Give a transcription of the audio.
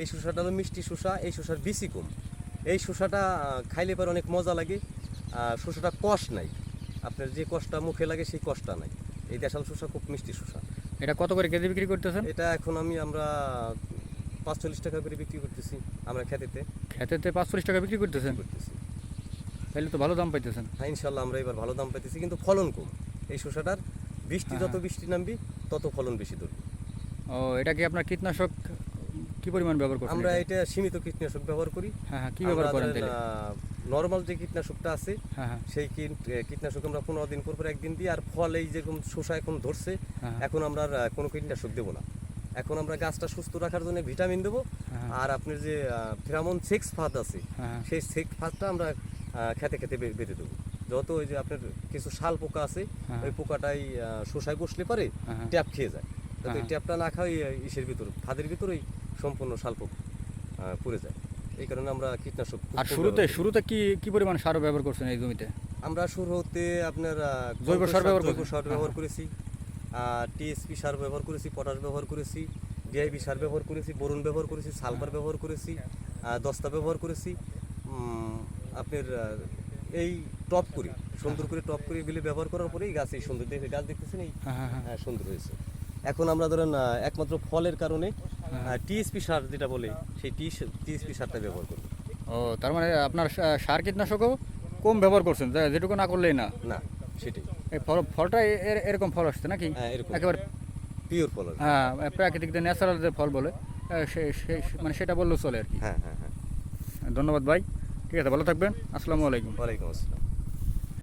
এই শসাটা হলো মিষ্টি শসা এই শসার বিসি কম এই শসাটা খাইলে পরে অনেক মজা লাগে। আর শসাটা কষ নাই। আপনার যে কষটা মুখে লাগে সেই কষটা নাই। এই দেশাল শসা খুব মিষ্টি শসা। এটা কত করে কেজি বিক্রি করতেছেন? এটা এখন আমি আমরা পাঁচচল্লিশ টাকা করে বিক্রি করতেছি আমরা খেতেতে। খেতেতে পাঁচচল্লিশ টাকা বিক্রি করতেছেন? করতেছি। তাহলে তো ভালো দাম পাইতেছেন। হ্যাঁ ইনশাল্লাহ আমরা এবার ভালো দাম পাইতেছি কিন্তু ফলন কম। এই শসাটার বৃষ্টি হ্যাঁ, যত হ্যাঁ। বৃষ্টি নামবি তত ফলন বেশি ধরবে। ও এটা কি আপনার কীটনাশক কি পরিমাণ ব্যবহার করছেন আমরা এটা? সীমিত কীটনাশক ব্যবহার করি হ্যাঁ হ্যাঁ কি ব্যবহার করেন তাহলে নর্মাল যে কীটনাশকটা আছে হ্যাঁ হ্যাঁ সেই কীটনাশক আমরা পনেরো দিন পর পর একদিন দিই আর ফল এই যেরকম শসা এখন ধরছে হ্যাঁ। এখন আমরা কোনো কীটনাশক দেবো না এখন আমরা গাছটা সুস্থ রাখার জন্য ভিটামিন দেবো। আর আপনার যে ফেরামন সেক্স ফাঁদ আছে সেই সেক্স ফাঁদটা আমরা খেতে খেতে বেঁধে দেবো যত ওই যে আপনার কিছু শাল পোকা আছে। ওই পোকাটাই শসায় বসলে পারে। ট্যাপ খেয়ে যায়। ট্যাপটা না খাওয়াই ইসের ভিতর ফাঁদের ভিতরেই সম্পূর্ণ শাল পোক আহ, পড়ে যায়। এই কারণে আমরা কীটনাশক আর শুরুতে শুরুতে কি কি পরিমাণ সার ব্যবহার করছেন এই জমিতে? আমরা শুরু হতে আপনার জৈব সার ব্যবহার জৈব সার হ্যাঁ, ব্যবহার করেছি। টিএসপি সার ব্যবহার করেছি পটাশ ব্যবহার করেছি ডিআইবি সার ব্যবহার করেছি বোরন ব্যবহার করেছি সালফার ব্যবহার করেছি দস্তা ব্যবহার করেছি। আপনার এই টপ করে সুন্দর করে টপ করে এগুলি ব্যবহার করার পরেই গাছ এই সুন্দর দেখে গাছ দেখতেছেন এই হ্যাঁ হ্যাঁ। হ্যাঁ, সুন্দর হয়েছে। এখন আমরা ধরেন একমাত্র ফলের কারণে টিএসপি সার যেটা বলে সেই টিএসপি সারটা ব্যবহার করব। ও তার মানে আপনার সার কীটনাশকও কম ব্যবহার করছেন যেটুকু না করলেই না? না সেটাই। ফল ফলটা এরকম ফল আসছে নাকি? হ্যাঁ, একেবারে পিওর ফল হ্যাঁ প্রাকৃতিক যে ন্যাচারাল যে ফল বলে মানে সেটা বললেও চলে আর কি। হ্যাঁ হ্যাঁ হ্যাঁ। ধন্যবাদ ভাই। ঠিক আছে ভালো থাকবেন। আসসালামু আলাইকুম। ওয়ালাইকুম আসসালাম।